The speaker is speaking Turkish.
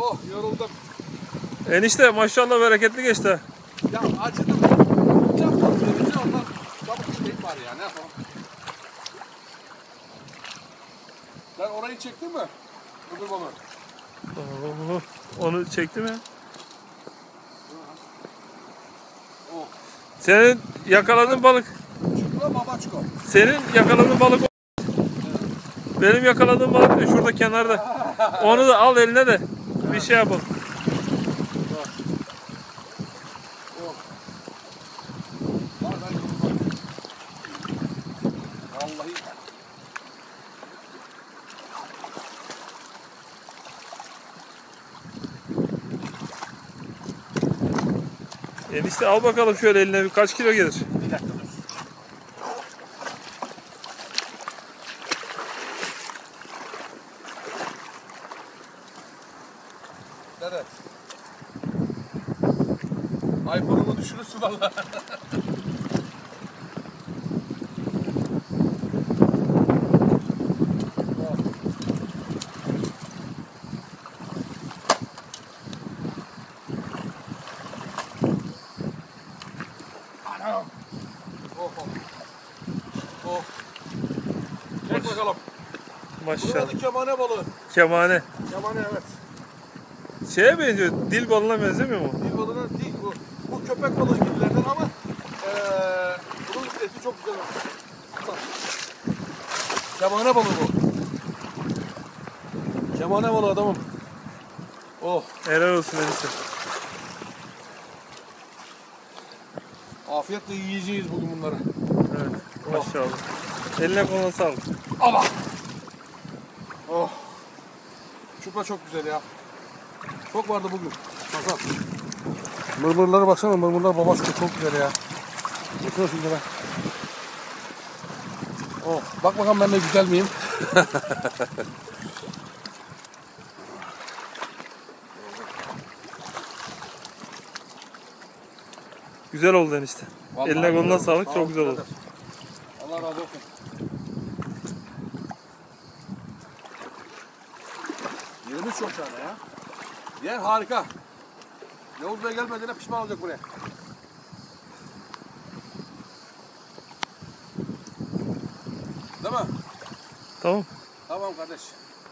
Oh yoruldum. Enişte maşallah bereketli geçti. Ya acıdım. Can patlayınca ondan çabuk çekmek var ya ne yapalım. Sen orayı çektin mi? Müdür balığı. Oo, Onu çekti mi? Oh. Senin yakaladığın balık, babaçko. senin yakaladığın balık. Benim yakaladığım balık da şurada kenarda. Onu da al eline de bir şey yapalım. Enişte al bakalım şöyle eline kaç kilo gelir. Bir dakika dur. Evet. iPhone'umu düşürürsün valla. Anam. Oh oh. Oh. Çek bakalım. Maşallah. adı kemane balığı. Kemane. Kemane evet. Şeye benziyor, dil balığına benzemiyor mu? Dil balığına değil bu. Bu köpek balığı gibilerden ama eee bunun eti çok güzel. Bak. Kemane balığı bu. Kemane balığı adamım. Oh Helal olsun enişte. afiyetle yiyeceğiz bugün bunları. Evet. Maşallah. Eline koluna sağlık. Allah. Oh. Çupra çok güzel ya. Çok vardı bugün. Bakalım. Mırmırlara baksana mırmırlar babaşka çok güzel ya. Bakıyor şimdi ben. Oh, bak bakalım ben de güzel miyim? Güzel oldu enişte. Vallahi Eline koluna sağlık, Sağ çok güzel oldu. Allah razı olsun. Yerimiz çok tane ya. Yer harika. Yavuz Bey gelmediğine pişman olacak buraya. Değil mi? Tamam. Tamam kardeş.